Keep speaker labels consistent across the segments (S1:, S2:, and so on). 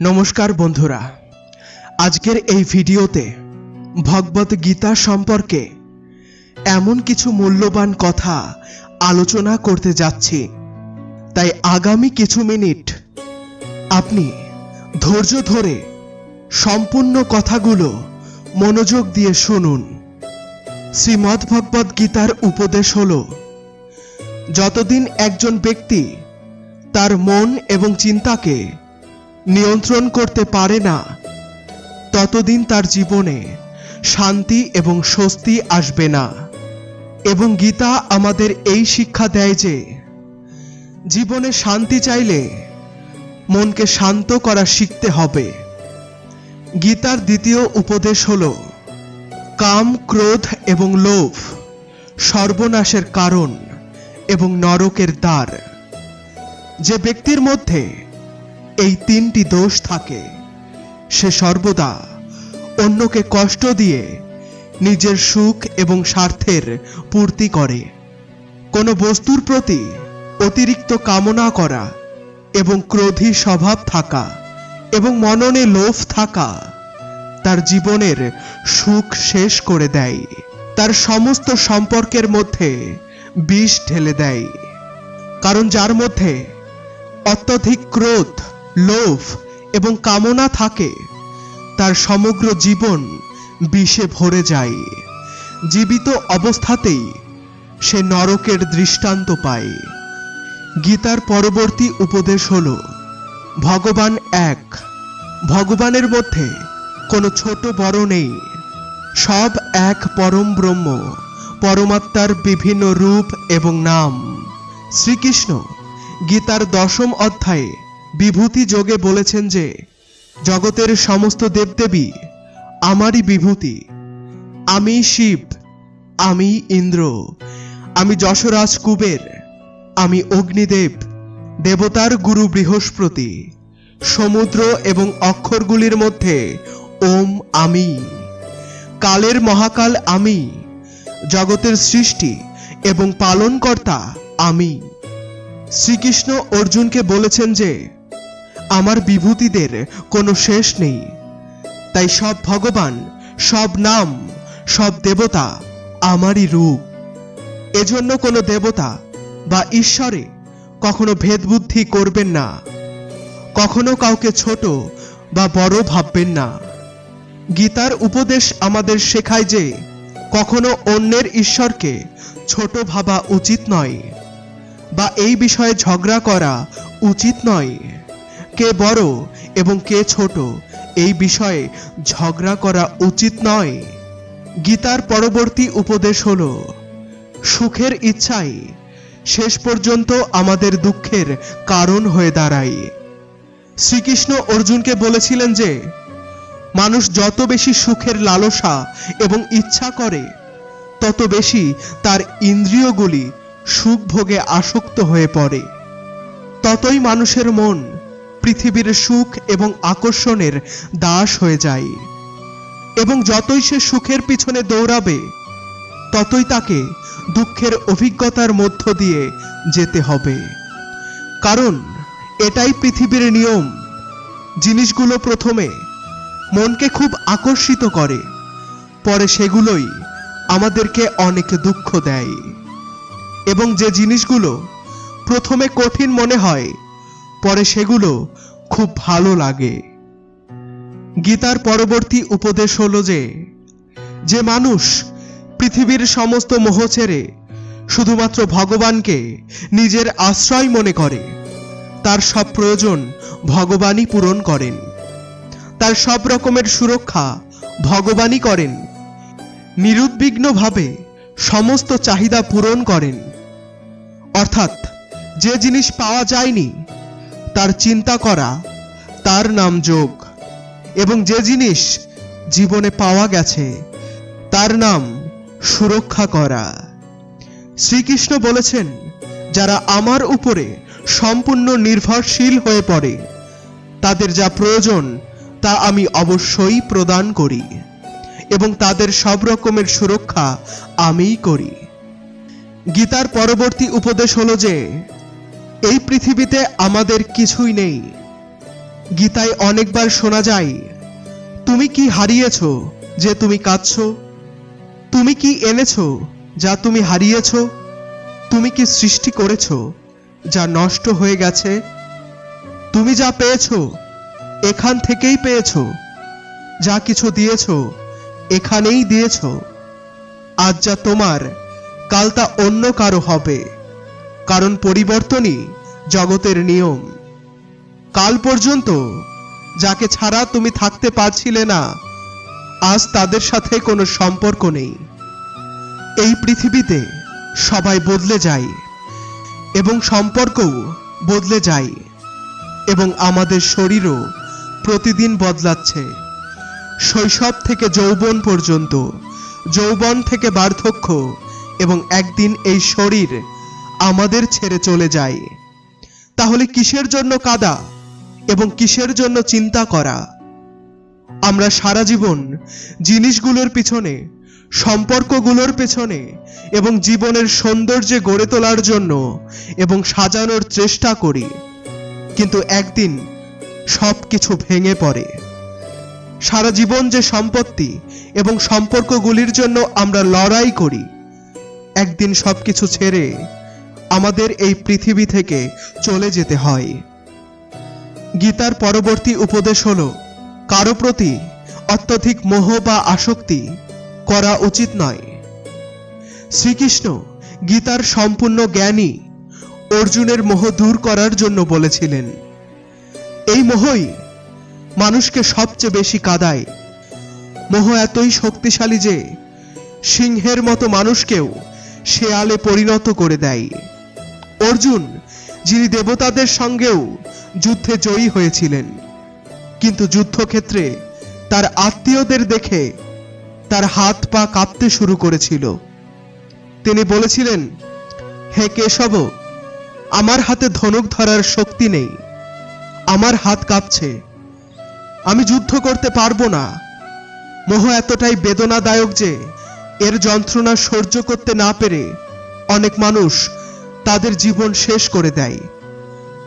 S1: নমস্কার বন্ধুরা। আজকের এই ভিডিওতে ভগবত গীতা সম্পর্কে এমন কিছু মূল্যবান কথা আলোচনা করতে যাচ্ছি। তাই আগামী কিছু মিনিট আপনি ধৈর্য ধরে সম্পূর্ণ কথাগুলো মনোযোগ দিয়ে শুনুন। শ্রীমদ্ ভগবত গীতার উপদেশ হল, যতদিন একজন ব্যক্তি তার মন এবং চিন্তাকে নিয়ন্ত্রণ করতে পারে না। ততদিন তার জীবনে শান্তি এবং স্বস্তি আসবে না। এবং গীতা আমাদের এই শিক্ষা দেয় যে, জীবনে শান্তি চাইলে মনকে শান্ত করা শিখতে হবে। গীতার দ্বিতীয় উপদেশ হল, কাম, ক্রোধ এবং লোভ সর্বনাশের কারণ এবং নরকের দ্বার। যে ব্যক্তির মধ্যে এই তিনটি দোষ থাকে। সে সর্বদা অন্যকে কষ্ট দিয়ে নিজের সুখ এবং স্বার্থের পূর্তি করে। কোনো বস্তুর প্রতি অতিরিক্ত কামনা করা এবং ক্রোধী স্বভাব থাকা এবং মননে লোভ থাকা তার জীবনের সুখ শেষ করে দেয়। তার সমস্ত সম্পর্কের মধ্যে বিষ ঢেলে দেয়। কারণ যার মধ্যে অত্যধিক ক্রোধ লোভ এবং কামনা থাকে, তার সমগ্র জীবন বিষে ভরে যায়। জীবিত অবস্থাতেই সে নরকের দৃষ্টান্ত পায়। গীতার পরবর্তী উপদেশ হল, ভগবান এক। ভগবানের মধ্যে কোনো ছোট বড় নেই। সব এক পরম ব্রহ্ম, পরমাত্মার বিভিন্ন রূপ এবং নাম। শ্রীকৃষ্ণ গীতার দশম অধ্যায়ে বিভূতি যোগে বলেছেন যে, জগতের সমস্ত দেবদেবী আমারই বিভূতি। আমি শিব, আমি ইন্দ্র, আমি যশরাজ কুবের, আমি অগ্নিদেব, দেবতার গুরু বৃহস্পতি, সমুদ্র এবং অক্ষরগুলির মধ্যে ওম আমি। কালের মহাকাল আমি, জগতের সৃষ্টি এবং পালনকর্তা আমি। শ্রীকৃষ্ণ অর্জুনকে বলেছেন যে আমার বিভূতিদের কোনো শেষ নেই। তাই সব ভগবান, সব নাম, সব দেবতা আমারই রূপ। এজন্য কোনো দেবতা বা ঈশ্বরে কখনো ভেদবুদ্ধি করবেন না। কখনো কাউকে ছোট বা বড় ভাববেন না। গীতার উপদেশ আমাদের শেখায় যে কখনো অন্যের ঈশ্বরকে ছোট ভাবা উচিত নয় বা এই বিষয়ে ঝগড়া করা উচিত নয়। কে বড় এবং কে ছোট, এই বিষয়ে ঝগড়া করা উচিত নয়। গীতার পরবর্তী উপদেশ হল, সুখের ইচ্ছাই শেষ পর্যন্ত আমাদের দুঃখের কারণ হয়ে দাঁড়ায়। শ্রীকৃষ্ণ অর্জুনকে বলেছিলেন যে, মানুষ যত বেশি সুখের লালসা এবং ইচ্ছা করে, তত বেশি তার ইন্দ্রিয়গুলি সুখ ভোগে আসক্ত হয়ে পড়ে। ততই মানুষের মন পৃথিবীর সুখ এবং আকর্ষণের দাস হয়ে যায়। এবং যতই সে সুখের পিছনে দৌড়াবে, ততই তাকে দুঃখের অভিজ্ঞতার মধ্য দিয়ে যেতে হবে। কারণ, এটাই পৃথিবীর নিয়ম। জিনিসগুলো প্রথমে মনকে খুব আকর্ষিত করে, পরে সেগুলোই আমাদেরকে অনেক দুঃখ দেয়। এবং যে জিনিসগুলো প্রথমে কঠিন মনে হয় পরে সেগুলো খুব ভালো লাগে। গীতার পরবর্তী উপদেশ হলো যে যে মানুষ পৃথিবীর সমস্ত মোহ ছেড়ে শুধুমাত্র ভগবানকে নিজের আশ্রয় মনে করে, তার সব প্রয়োজন ভগবানই পূরণ করেন। তার সব রকমের সুরক্ষা ভগবানই করেন। নিরুদ্বিগ্নভাবে সমস্ত চাহিদা পূরণ করেন। অর্থাৎ যে জিনিস পাওয়া যায়নি তার চিন্তা করা, তার নাম যোগ। এবং যে জিনিস জীবনে পাওয়া গেছে, তার নাম সুরক্ষা করা। শ্রীকৃষ্ণ বলেছেন, যারা আমার উপরে সম্পূর্ণ নির্ভরশীল হয়ে পড়ে, তাদের যা প্রয়োজন, তা আমি অবশ্যই প্রদান করি এবং তাদের সব রকমের সুরক্ষা আমিই করি। গীতার পরবর্তী উপদেশ হলো যে এই পৃথিবীতে আমাদের কিছুই নেই। গীতায় অনেকবার শোনা যায়, তুমি কি হারিয়েছ যে তুমি কাঁদছ? তুমি কি এনেছ যা তুমি হারিয়েছ? তুমি কি সৃষ্টি করেছ যা নষ্ট হয়ে গেছে? তুমি যা পেয়েছ, এখান থেকেই পেয়েছ। যা কিছু দিয়েছ, এখানেই দিয়েছ। আজ যা তোমার, কাল তা অন্য কারও হবে। কারণ পরিবর্তনই জগতের নিয়ম। কাল পর্যন্ত যাকে ছাড়া তুমি থাকতে পারছিলে না, আজ তাদের সাথে কোনো সম্পর্ক নেই। এই পৃথিবীতে সবাই বদলে যায় এবং সম্পর্কও বদলে যায় এবং আমাদের শরীরও প্রতিদিন বদলাচ্ছে। শৈশব থেকে যৌবন পর্যন্ত, যৌবন থেকে বার্ধক্য এবং একদিন এই শরীর আমাদের ছেড়ে চলে যায়। তাহলে কিসের জন্য কাদা এবং কিসের জন্য চিন্তা করা? আমরা সারা জীবন জিনিসগুলোর পিছনে, সম্পর্কগুলোর পেছনে এবং জীবনের সৌন্দর্যে গড়ে তোলার জন্য এবং সাজানোর চেষ্টা করি। কিন্তু একদিন সব কিছু ভেঙে পড়ে। সারা জীবন যে সম্পত্তি এবং সম্পর্কগুলির জন্য আমরা লড়াই করি, একদিন সবকিছু ছেড়ে আমাদের এই পৃথিবী থেকে চলে যেতে হয়। গীতার পরবর্তী উপদেশ হল, কারও প্রতি অত্যধিক মোহ বা আসক্তি করা উচিত নয়। শ্রীকৃষ্ণ গীতার সম্পূর্ণ জ্ঞানী অর্জুনের মোহ দূর করার জন্য বলেছিলেন, এই মোহই মানুষকে সবচেয়ে বেশি কাদায়। মোহ এতই শক্তিশালী যে সিংহের মতো মানুষকেও শেয়ালে পরিণত করে দেয়। অর্জুন, যিনি দেবতাদের সঙ্গেও যুদ্ধে জয়ী হয়েছিলেন। কিন্তু যুদ্ধক্ষেত্রে তার আত্মীয়দের দেখে তার হাত পা কাঁপতে শুরু করেছিল। তিনি বলেছিলেন, হে কেশব, আমার হাতে ধনুক ধরার শক্তি নেই। আমার হাত কাঁপছে। আমি যুদ্ধ করতে পারব না। মোহ এতটাই বেদনাদায়ক যে এর যন্ত্রণা সহ্য করতে না পেরে অনেক মানুষ তাদের জীবন শেষ করে দেয়।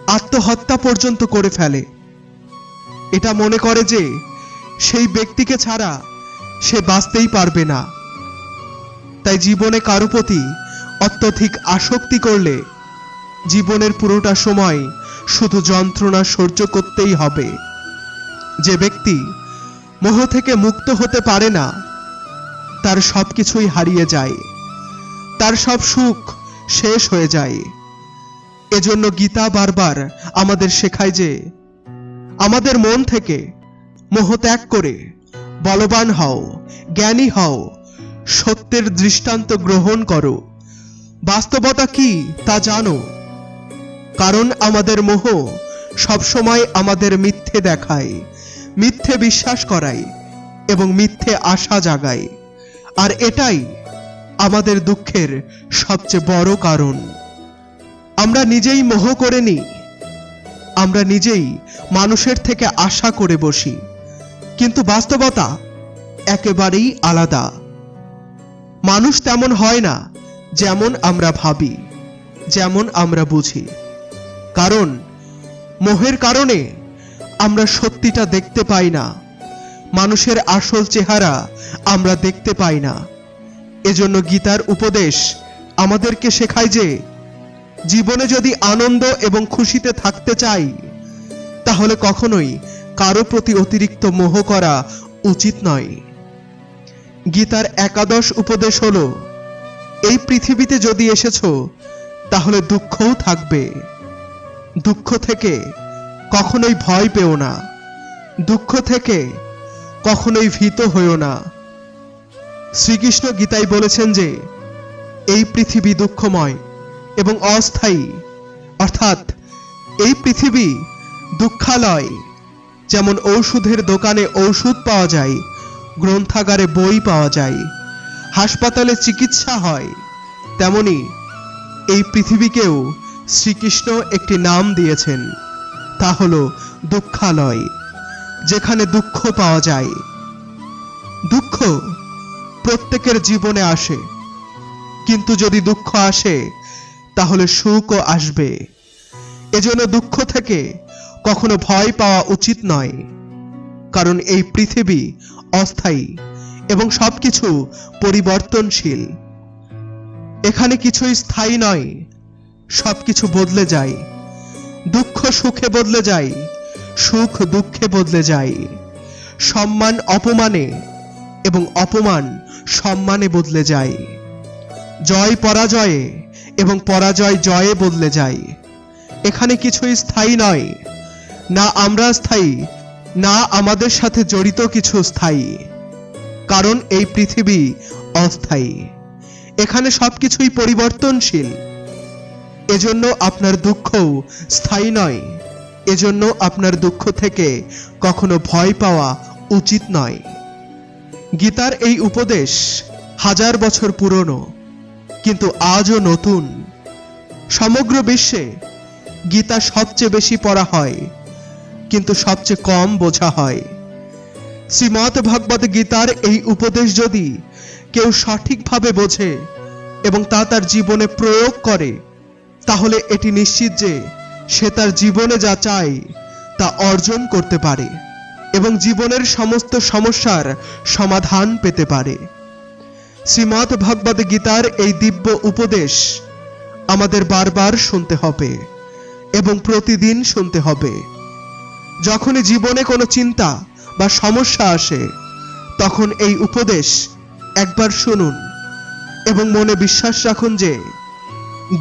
S1: আত্মহত্যা পর্যন্ত করে ফেলে। এটা মনে করে যে সেই ব্যক্তিকে ছাড়া সে বাঁচতেই পারবে না। তাই জীবনে কারও প্রতি অত্যধিক আসক্তি করলে জীবনের পুরোটা সময় শুধু যন্ত্রণা সহ্য করতেই হবে। যে ব্যক্তি মোহ থেকে মুক্ত হতে পারে না, তার সব কিছুই হারিয়ে যায়। তার সব সুখ শেষ হয়ে যায়। এজন্য গীতা বারবার আমাদের শেখায় যে, আমাদের মন থেকে মোহ ত্যাগ করে বলবান হও, জ্ঞানী হও, সত্যের দৃষ্টান্ত গ্রহণ করো। বাস্তবতা কি তা জানো? কারণ আমাদের মোহ সবসময় আমাদের মিথ্যে দেখায়, মিথ্যে বিশ্বাস করায় এবং মিথ্যে আশা জাগায়। আর এটাই আমাদের দুঃখের সবচেয়ে বড় কারণ। আমরা নিজেই মোহ করে নিই। আমরা নিজেই মানুষের থেকে আশা করে বসি। কিন্তু বাস্তবতা একেবারেই আলাদা। মানুষ তেমন হয় না যেমন আমরা ভাবি, যেমন আমরা বুঝি। কারণ মোহের কারণে আমরা সত্যিটা দেখতে পাই না। মানুষের আসল চেহারা আমরা দেখতে পাই না। এজন্য গীতার উপদেশ আমাদেরকে শেখায় যে, জীবনে যদি আনন্দ এবং খুশিতে থাকতে চাই, তাহলে কখনোই কারও প্রতি অতিরিক্ত মোহ করা উচিত নয়। গীতার একাদশ উপদেশ হলো, এই পৃথিবীতে যদি এসেছ, তাহলে দুঃখও থাকবে। দুঃখ থেকে কখনোই ভয় পেও না। দুঃখ থেকে কখনোই ভীত হইও না। শ্রীকৃষ্ণ গীতায় বলেছেন যে, এই পৃথিবী দুঃখময় এবং অস্থায়ী, অর্থাৎ এই পৃথিবী দুঃখালয়, যেমন ঔষধের দোকানে ঔষধ পাওয়া যায়, গ্রন্থাগারে বই পাওয়া যায়, হাসপাতালে চিকিৎসা হয়, তেমনি এই পৃথিবীকেও শ্রীকৃষ্ণ একটি নাম দিয়েছেন। তা হল দুঃখালয়, যেখানে দুঃখ পাওয়া যায়। প্রত্যেকের জীবনে আসে। কিন্তু যদি দুঃখ আসে, তাহলে সুখও আসবে। এজন্য দুঃখ থেকে কখনো ভয় পাওয়া উচিত নয়। কারণ এই পৃথিবী অস্থায়ী এবং সবকিছু পরিবর্তনশীল। এখানে কিছুই স্থায়ী নয়, সবকিছু বদলে যায়। দুঃখ সুখে বদলে যায়, সুখ দুঃখে বদলে যায়। সম্মান অপমানে এবং অপমান সম্মানে বদলে যায়। জয় পরাজয়ে এবং পরাজয় জয়ে বদলে যায়। এখানে কিছুই স্থায়ী নয়। না আমরা স্থায়ী, না আমাদের সাথে জড়িত কিছু স্থায়ী। কারণ এই পৃথিবী অস্থায়ী। এখানে সবকিছুই পরিবর্তনশীল। এজন্য আপনার দুঃখও স্থায়ী নয়। এজন্য আপনার দুঃখ থেকে কখনো ভয় পাওয়া উচিত নয়। গীতার এই উপদেশ হাজার বছর পুরনো, কিন্তু আজও নতুন। সমগ্র বিশ্বে গীতা সবচেয়ে বেশি পড়া হয়, কিন্তু সবচেয়ে কম বোঝা হয়। শ্রীমৎ ভগবত গীতার এই উপদেশ যদি কেউ সঠিকভাবে বোঝে এবং তা তার জীবনে প্রয়োগ করে, তাহলে এটি নিশ্চিত যে সে তার জীবনে যা চায় তা অর্জন করতে পারে। এবং জীবনের সমস্ত সমস্যার সমাধান পেতে পারে। শ্রীমৎ ভগবত গীতার এই দিব্য উপদেশ আমাদের বারবার শুনতে হবে এবং প্রতিদিন শুনতে হবে। যখনই জীবনে কোনো চিন্তা বা সমস্যা আসে, তখন এই উপদেশ একবার শুনুন এবং মনে বিশ্বাস রাখুন যে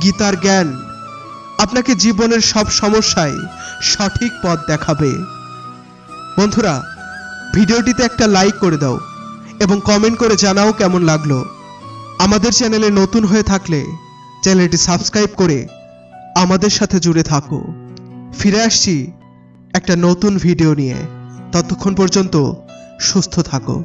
S1: গীতার জ্ঞান আপনাকে জীবনের সব সমস্যায় সঠিক পথ দেখাবে। বন্ধুরা, ভিডিওটিতে একটা লাইক করে দাও এবং কমেন্ট করে জানাও কেমন লাগল। আমাদের চ্যানেলে নতুন হয়ে থাকলে চ্যানেলটি সাবস্ক্রাইব করে আমাদের সাথে জুড়ে থাকো। ফিরে আসছি একটা নতুন ভিডিও নিয়ে। ততক্ষণ পর্যন্ত সুস্থ থাকো।